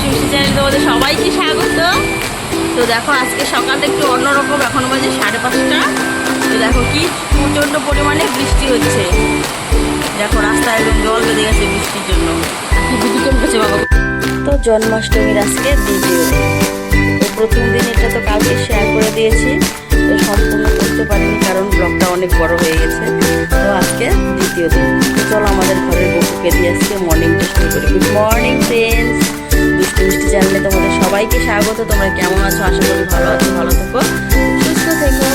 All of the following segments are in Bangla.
মিষ্টি মিষ্টি চ্যানেল তোমাদের সবাইকে স্বাগত। তো দেখো, আজকে সকালটা একটু অন্যরকম, এখন বাজে সাড়ে পাঁচটা। তো দেখো কি প্রচণ্ড পরিমাণে বৃষ্টি হচ্ছে। দেখো, রাস্তায় একদম জল বেঁধে গেছে বৃষ্টির জন্য। বিদ্যুৎ বাবা তো জন্মাষ্টমীর আজকে দ্বিতীয় তো প্রথম দিন এটা তো কালকে শেয়ার করে দিয়েছি। তো সম্পূর্ণ করতে পারিনি, কারণ ব্লগটা অনেক বড় হয়ে গেছে। তো আজকে দ্বিতীয় দিন। চলো আমাদের ঘরের বকুকে দিয়ে আজকে মর্নিংটা শুরু করি। গুড মর্নিং ফ্রেন্ডস স্বাগত, তোমরা কেমন আছো? আশা করি ভালো আছো, ভালো থেকো, সুস্থ থেকো।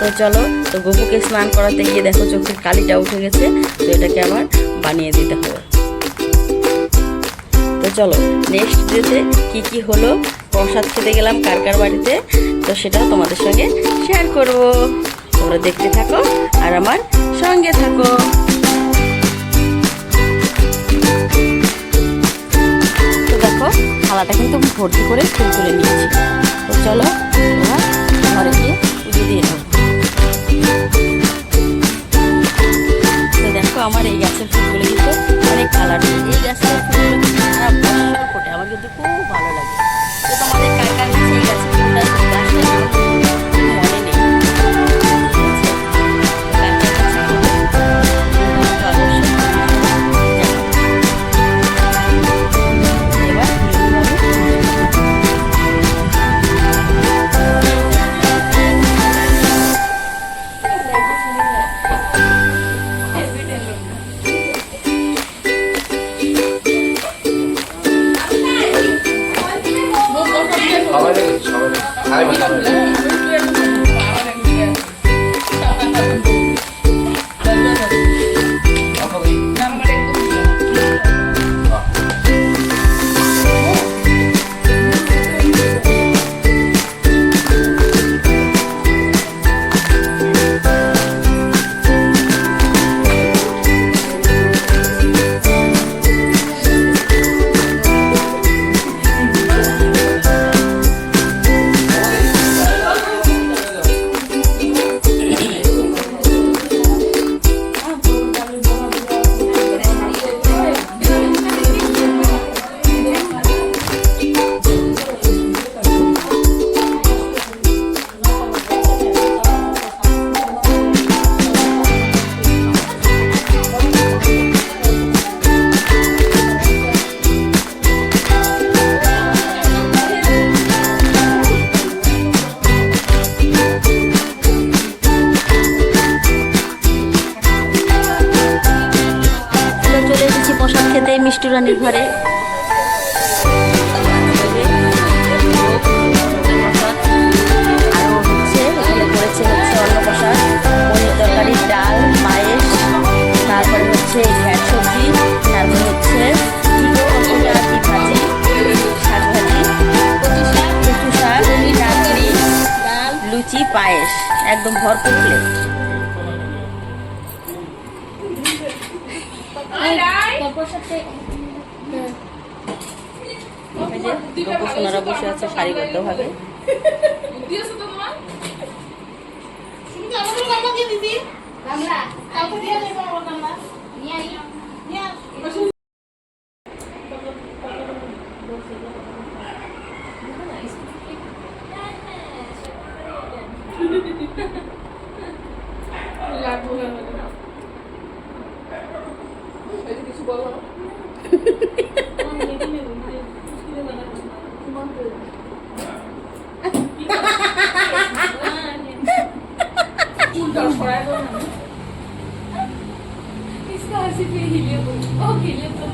তো চলো, তো গপুকে স্নান করাতে গিয়ে দেখো চোখের কালিটা উঠে গেছে, তো এটাকে আবার বানিয়ে দিতে হবে। তো চলো নেক্সট ডেতে কি কি হলো, প্রসাদ খেতে গেলাম কার কার বাড়িতে, তো সেটা তোমাদের সঙ্গে শেয়ার করব। তোমরা দেখতে থাকো আর আমার সঙ্গে থাকো। থালাটা কিন্তু আমি ভর্তি করে ফুল তুলে নিয়েছি। তো চলো ঘরে গিয়ে পুজো দিয়ে নেব। দেখো আমার এই 아이고. মিষ্টি রানীর ঘরে। আরও হচ্ছে এখানে করেছে হচ্ছে তারপরে হচ্ছে চিকন আর কি ভাজি শাক ভাজি কচু শাক কচু শাক ডাকড়ি লুচি পায়েস একদম ভরপুর প্লেট এই যে গোপসোনারা বসে আছে সারিবদ্ধভাবে इसका हंसी पे हिले बोल ओ हिले बोल